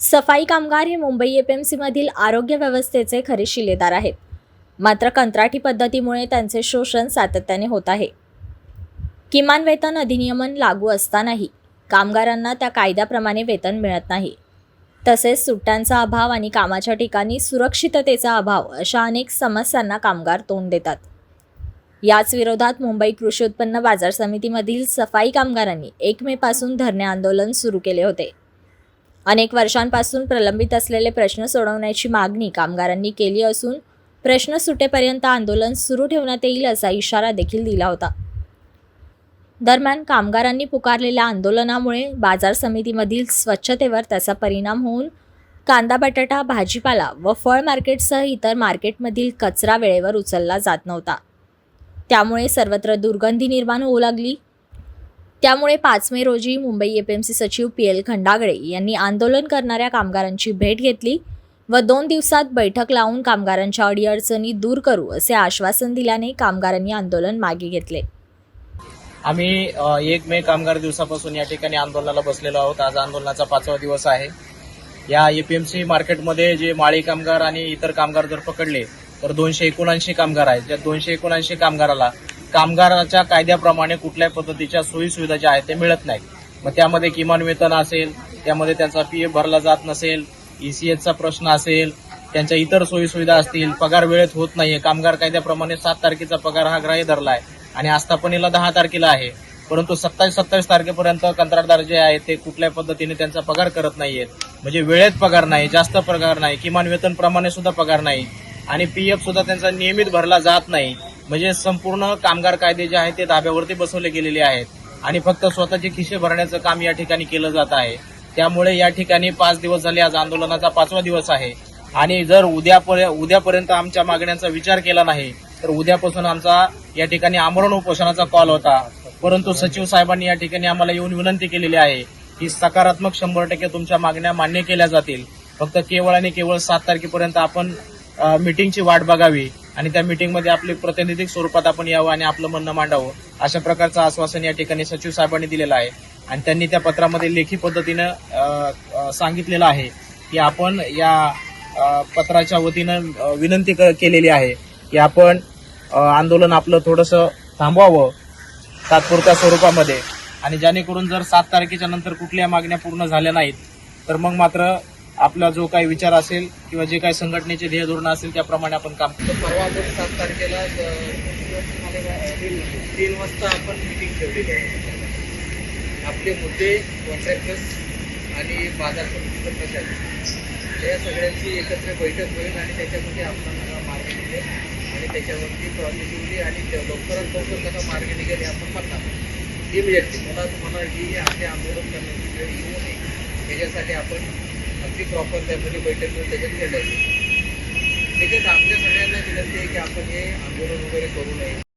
सफाई कामगार हे मुंबई एफ एम सीमधील आरोग्य व्यवस्थेचे खरे शिलेदार आहेत. मात्र कंत्राटी पद्धतीमुळे त्यांचे शोषण सातत्याने होत आहे. किमान वेतन अधिनियमन लागू असतानाही कामगारांना त्या कायद्याप्रमाणे वेतन मिळत नाही. तसेच सुट्ट्यांचा अभाव आणि कामाच्या ठिकाणी सुरक्षिततेचा अभाव अशा अनेक समस्यांना कामगार तोंड देतात. याच विरोधात मुंबई कृषी उत्पन्न बाजार समितीमधील सफाई कामगारांनी एक मेपासून धरणे आंदोलन सुरू केले होते. अनेक वर्षांपासून प्रलंबित असलेले प्रश्न सोडवण्याची मागणी कामगारांनी केली असून प्रश्न सुटेपर्यंत आंदोलन सुरू ठेवण्यात येईल असा इशारा देखील दिला होता. दरम्यान कामगारांनी पुकारलेल्या आंदोलनामुळे बाजार समितीमधील स्वच्छतेवर त्याचा परिणाम होऊन कांदा बटाटा भाजीपाला व फळ मार्केटसह इतर मार्केटमधील कचरा वेळेवर उचलला जात नव्हता. त्यामुळे सर्वत्र दुर्गंधी निर्माण होऊ लागली. त्यामुळे पाच मे रोजी मुंबई एपीएमसी सचिव पी एल खंडागळे यांनी आंदोलन करणाऱ्या कामगारांची भेट घेतली व दोन दिवसात बैठक लावून कामगारांच्या अडीअडचणी दूर करू असे आश्वासन दिल्याने कामगारांनी आंदोलन मागे घेतले. आम्ही एक मे कामगार दिवसापासून या ठिकाणी आंदोलनाला बसलेलो आहोत. आज आंदोलनाचा पाचवा दिवस आहे. या एपीएमसी मार्केटमध्ये जे माळी कामगार आणि इतर कामगार जर पकडले तर दोनशे एकोणऐंशी कामगार आहेत. ज्या दोनशे एकोणऐंशी कामगाराला कामगाराच्या कायद्याप्रमाणे कुठल्याही पद्धतीच्या सोयीसुविधा ज्या आहेत ते मिळत नाहीत मग त्यामध्ये किमान वेतन असेल त्यामध्ये त्यांचा पी एफ भरला जात नसेल ईसीएसचा प्रश्न असेल त्यांच्या इतर सोयीसुविधा असतील पगार वेळेत होत नाहीये. कामगार कायद्याप्रमाणे सात तारखेचा पगार हा ग्राह्य धरला आहे आणि आस्थापनेला दहा तारखेला आहे. परंतु सत्तावीस सत्तावीस तारखेपर्यंत कंत्राटदार जे आहेत ते कुठल्या पद्धतीने त्यांचा पगार करत नाहीयेत. म्हणजे वेळेत पगार नाही जास्त पगार नाही किमान वेतनप्रमाणे सुद्धा पगार नाही आणि पी एफ सुद्धा त्यांचा नियमित भरला जात नाही. म्हणजे संपूर्ण कामगार कायदे जे आहेत ते धाब्यावरती बसवले गेलेले आहेत. आणि फक्त स्वतःचे खिशे भरण्याचं काम या ठिकाणी केलं जात आहे. त्यामुळे या ठिकाणी पाच दिवस झाले आज आंदोलनाचा पाचवा दिवस आहे. आणि जर उद्यापर्यंत उद्यापर्यंत आमच्या मागण्यांचा विचार केला नाही तर उद्यापासून आमचा या ठिकाणी आमरण उपोषणाचा कॉल होता. परंतु सचिव साहेबांनी या ठिकाणी आम्हाला येऊन विनंती केलेली आहे की सकारात्मक शंभर टक्के तुमच्या मागण्या मान्य केल्या जातील. फक्त केवळ आणि केवळ सात तारखेपर्यंत आपण मीटिंगची वाट बघावी. आणि त्या मीटिंगमध्ये आपले प्रतिनिधिक स्वरूपात आपण यावं आणि आपलं म्हणणं मांडावं अशा प्रकारचं आश्वासन या ठिकाणी सचिव साहेबांनी दिलेलं आहे. आणि त्यांनी त्या पत्रामध्ये लेखी पद्धतीनं सांगितलेलं आहे की आपण या पत्राच्या वतीनं विनंती क- केलेली आहे की आपण आंदोलन आपलं थोडंसं थांबवावं तात्पुरत्या स्वरूपामध्ये. आणि जेणेकरून जर सात तारखेच्या नंतर कुठल्या मागण्या पूर्ण झाल्या नाहीत तर मग मात्र आपला जो काही विचार असेल किंवा जे काही संघटनेचे ध्येय धोरण असेल त्याप्रमाणे आपण काम परवा आपण सात तारखेला तीन वाजता आपण मिटिंग ठेवलेली आहे. आपले मुद्दे कॉन्ट्रॅक्टर्स आणि बाजार समितीचं या सगळ्यांची एकत्र बैठक होईल आणि त्याच्यामध्ये आपण मार्ग निघेल आणि त्याच्यावरती पॉझिटिव्हली आणि ते लवकरात लवकर कसा मार्ग निघेल हे आपण म्हणणार. इमिडिएटली मला तुम्हाला ही आपले आंदोलन करण्याची वेळ येऊ नये. त्याच्यासाठी आपण अगदी प्रॉपर त्यामध्ये बैठक घेऊन त्याच्यात निर्णय त्याच्यात आपल्या सगळ्यांना विनंती आहे की आपण हे आंदोलन वगैरे करू नये.